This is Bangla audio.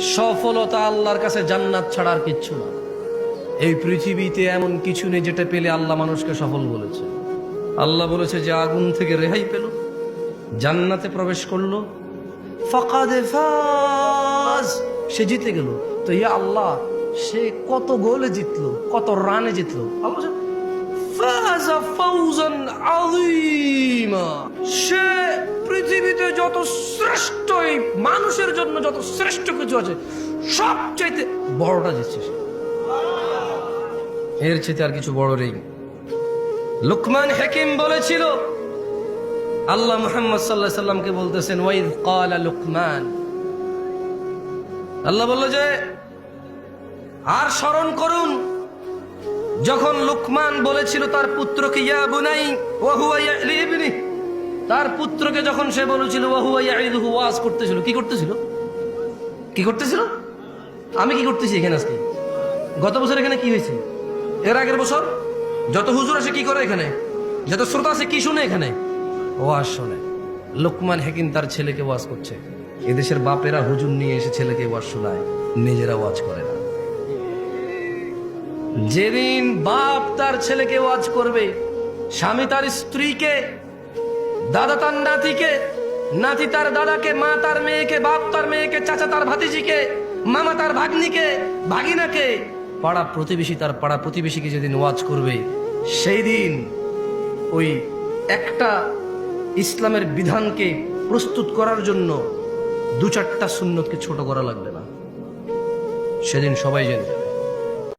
সফলতা আল্লাহর কাছে জান্নাত ছাড়ার কিচ্ছু না। এই পৃথিবীতে এমন কিছু নেই যেটা পেলে আল্লাহ মানুষকে সফল বলেছে। আল্লাহ বলেছে যে আগুন থেকে রেহাই পেল, জান্নাতে প্রবেশ করল। ফাজ, সে জিতে গেল। তো ইয়া আল্লাহ, সে কত গোলে জিতলো, কত রানে জিতলো। সে যত শ্রেষ্ঠ এই মানুষের জন্য যত শ্রেষ্ঠ কিছু আছে, সবচাইতে বড়টা সে। এর চেয়ে আর কিছু বড় নেই। লুকমান হাকিম বলেছিল, আল্লাহ মুহাম্মদ সাল্লাহ সাল্লামকে বলতেছেন ওয়াইদ কালা লুকমান। আল্লাহ বলল যে, আর স্মরণ করুন, যখন লুকমান বলেছিল তার পুত্রকে, ইয়া বুনাই ওয়াহুয়া ইয়ালিবনি তার পুত্রকে যখন সে বলেছিল ওয়াজ করতেছিল। কি করতেছিল? কি করতেছিল? আমি কি করতেছি এখানে আজকে? গত বছর এখানে কি হয়েছে? এর আগের বছর যত হুজুর আসে কি করে এখানে? যত শ্রোতা আছে কি শুনে এখানে? ওয়াজ শোনে। লোকমান হেকিম তার ছেলেকে ওয়াজ করছে। এদেশের বাপেরা হুজুর নিয়ে এসে ছেলেকে ওয়াজ শোনায়, নিজেরা ওয়াজ করে না। যেদিন বাপ তার ছেলেকে ওয়াজ করবে, স্বামী তার স্ত্রীকে দাদা তার নাতিকে, নাতি তার দাদাকে, মা তার মেয়েকে, বাপ তার মেয়েকে, চাচা তার ভাতিজিকে, মামা তার ভাগ্নিকে, ভাগিনাকে, পাড়া প্রতিবেশী তার পাড়া প্রতিবেশীকে যেদিন ওয়াজ করবে, সেই দিন ওই একটা ইসলামের বিধানকে প্রস্তুত করার জন্য দু চারটা সুন্নতকে ছোট করা লাগবে না সেদিন সবাই জেনে।